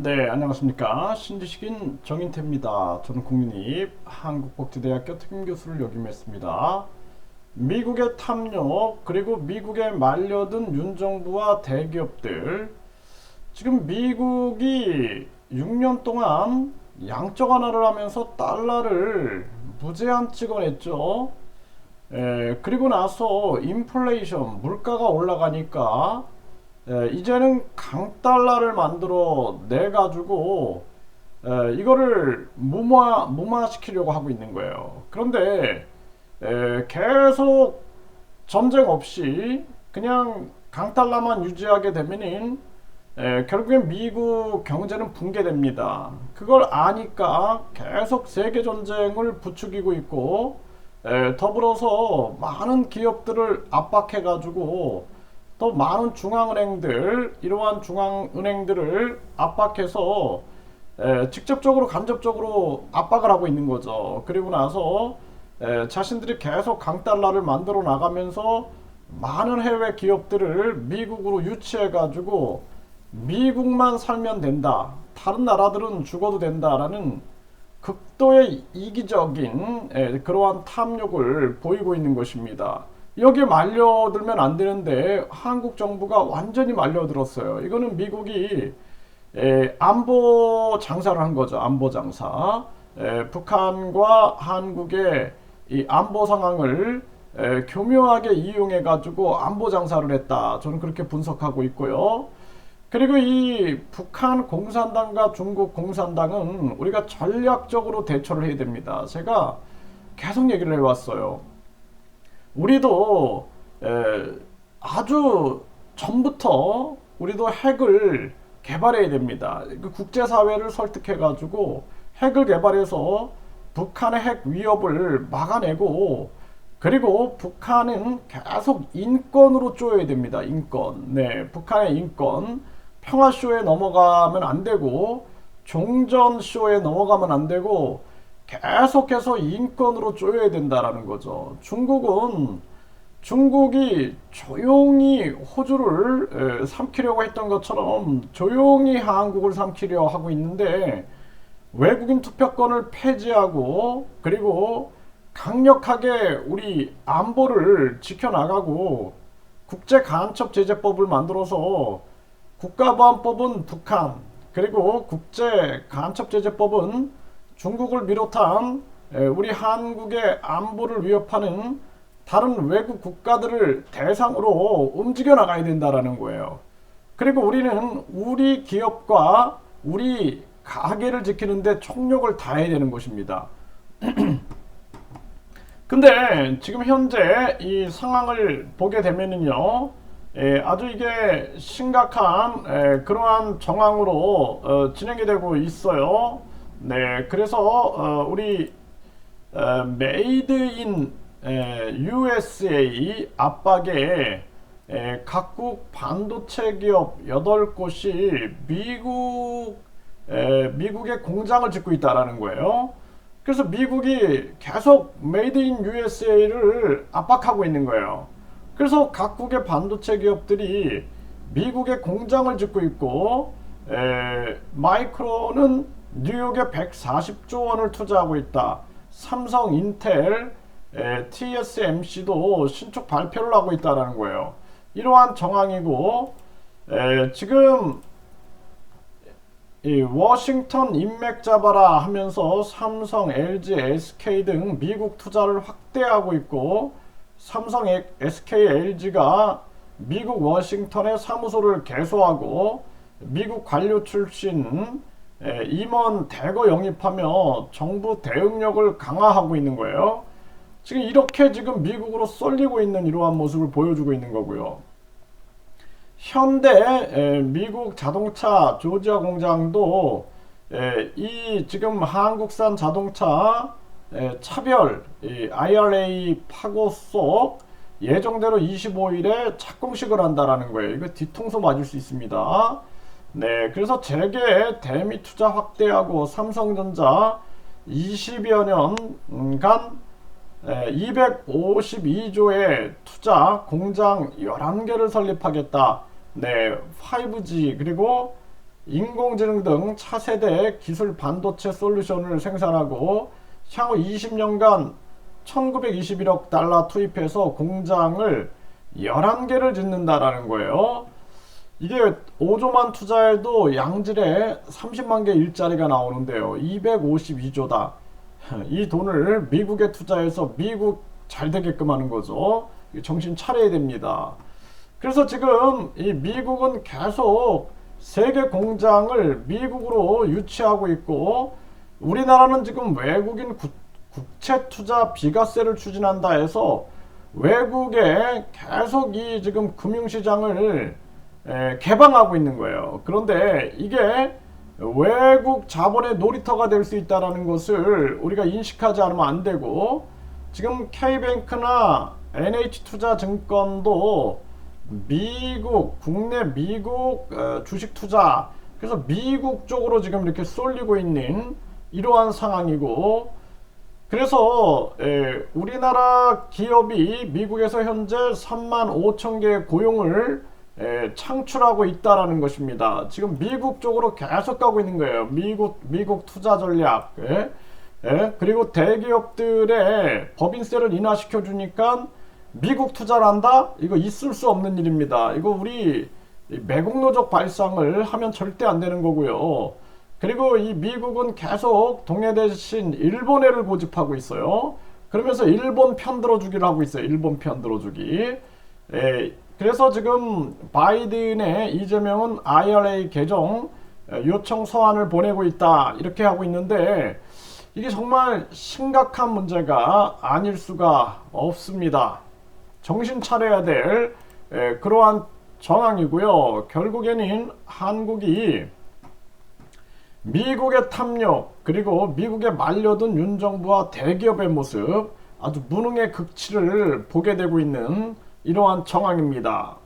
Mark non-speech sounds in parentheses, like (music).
네, 안녕하십니까. 신지식인 정인태입니다. 저는 국민립 한국복지대학교 특임교수를 역임했 습니다. 미국의 탐욕, 그리고 미국에 말려든 윤정부와 대기업들. 지금 미국이 6년 동안 양적 완화를 하면서 달러를 무제한 찍어냈죠. 에, 그리고 나서 인플레이션, 물가가 올라가니까 에, 이제는 강달러를 만들어 내 가지고 이거를 무마 무마시키려고 하고 있는 거예요. 그런데 에, 계속 전쟁 없이 그냥 강달러만 유지하게 되면은 에, 결국엔 미국 경제는 붕괴됩니다. 그걸 아니까 계속 세계 전쟁을 부추기고 있고 에, 더불어서 많은 기업들을 압박해 가지고 또 많은 중앙은행들 이러한 중앙은행들을 압박해서 에, 직접적으로 간접적으로 압박을 하고 있는 거죠. 그리고 나서 에, 자신들이 계속 강달러를 만들어 나가면서 많은 해외 기업들을 미국으로 유치해 가지고 미국만 살면 된다. 다른 나라들은 죽어도 된다라는 극도의 이기적인 에, 그러한 탐욕을 보이고 있는 것입니다. 여기에 말려들면 안 되는데 한국 정부가 완전히 말려들었어요. 이거는 미국이 에, 안보 장사를 한 거죠. 안보 장사. 에, 북한과 한국의 이 안보 상황을 에, 교묘하게 이용해 가지고 안보 장사를 했다. 저는 그렇게 분석하고 있고요. 그리고 이 북한 공산당과 중국 공산당은 우리가 전략적으로 대처를 해야 됩니다. 제가 계속 얘기를 해왔어요. 우리도 에, 아주 전부터 우리도 핵을 개발해야 됩니다. 그 국제사회를 설득해가지고 핵을 개발해서 북한의 핵 위협을 막아내고 그리고 북한은 계속 인권으로 쪼여야 됩니다. 인권. 네, 북한의 인권. 평화쇼에 넘어가면 안 되고 종전쇼에 넘어가면 안 되고 계속해서 인권으로 쪼여야 된다라는 거죠. 중국은 중국이 조용히 호주를 삼키려고 했던 것처럼 조용히 한국을 삼키려 하고 있는데 외국인 투표권을 폐지하고 그리고 강력하게 우리 안보를 지켜나가고 국제 간첩 제재법을 만들어서 국가보안법은 북한 그리고 국제 간첩 제재법은 중국을 비롯한 우리 한국의 안보를 위협하는 다른 외국 국가들을 대상으로 움직여 나가야 된다라는 거예요. 그리고 우리는 우리 기업과 우리 가게를 지키는데 총력을 다해야 되는 것입니다. (clears throat) 근데 지금 현재 이 상황을 보게 되면은요, 에, 아주 이게 심각한 에, 그러한 정황으로 어, 진행이 되고 있어요. 네, 그래서 어, 우리 어, 메이드 인 에, USA 압박에 에, 각국 반도체 기업 8곳이 미국 에, 미국의 공장을 짓고 있다라는 거예요. 그래서 미국이 계속 인 USA를 압박하고 있는 거예요. 그래서 각국의 반도체 기업들이 미국의 공장을 짓고 있고 에, 마이크로는 뉴욕에 140조 원을 투자하고 있다. 삼성, 인텔, 에, TSMC도 신축 발표를 하고 있다는 거예요. 이러한 정황이고 에, 지금 이 워싱턴 인맥 잡아라 하면서 삼성, LG, SK 등 미국 투자를 확대하고 있고 삼성, SK, LG가 미국 워싱턴에 사무소를 개소하고 미국 관료 출신 예, 임원 대거 영입하며 정부 대응력을 강화하고 있는 거예요. 지금 이렇게 지금 미국으로 쏠리고 있는 이러한 모습을 보여주고 있는 거고요. 현대 예, 미국 자동차 조지아 공장도 예, 이 지금 한국산 자동차 차별 IRA 파고 속 예정대로 25일에 착공식을 한다라는 거예요. 이거 뒤통수 맞을 수 있습니다. 네, 그래서 재계 대미 투자 확대하고 삼성전자 20여 년간 252조의 투자 공장 11개를 설립하겠다. 네, 5G 그리고 인공지능 등 차세대 기술 반도체 솔루션을 생산하고 향후 20년간 1921억 달러 투입해서 공장을 11개를 짓는다라는 거예요. 이게 5조만 투자해도 양질의 30만 개 일자리가 나오는데요. 252조다. (laughs) 이 돈을 미국에 투자해서 미국 잘 되게끔 하는 거죠. 정신 차려야 됩니다. 그래서 지금 이 미국은 계속 세계 공장을 미국으로 유치하고 있고 우리나라는 지금 외국인 구, 국채 투자 비과세를 추진한다 해서 외국에 계속 이 지금 금융시장을 에, 개방하고 있는 거예요. 그런데 이게 외국 자본의 놀이터가 될 수 있다는 것을 우리가 인식하지 않으면 안 되고 지금 K뱅크나 NH투자증권도 미국 국내 미국 어, 주식 투자 그래서 미국 쪽으로 지금 이렇게 쏠리고 있는 이러한 상황이고 그래서 에, 우리나라 기업이 미국에서 현재 3만 5천 개의 고용을 에, 창출하고 있다라는 것입니다. 지금 미국 쪽으로 계속 가고 있는 거예요. 미국 미국 투자 전략. 예? 예? 그리고 대기업들의 법인세를 인하시켜 주니까 미국 투자를 한다? 이거 있을 수 없는 일입니다. 이거 우리 매국노적 발상을 하면 절대 안 되는 거고요. 그리고 이 미국은 계속 동해 대신 일본해를 고집하고 있어요. 그러면서 일본 편 들어주기를 하고 있어요. 일본 편 들어주기. 예, 그래서 지금 바이든의 이재명은 IRA 개정 요청 서한을 보내고 있다. 이렇게 하고 있는데 이게 정말 심각한 문제가 아닐 수가 없습니다. 정신 차려야 될 에, 그러한 정황이고요. 결국에는 한국이 미국의 탐욕 그리고 미국에 말려든 윤 정부와 대기업의 모습 아주 무능의 극치를 보게 되고 있는 이러한 정황입니다.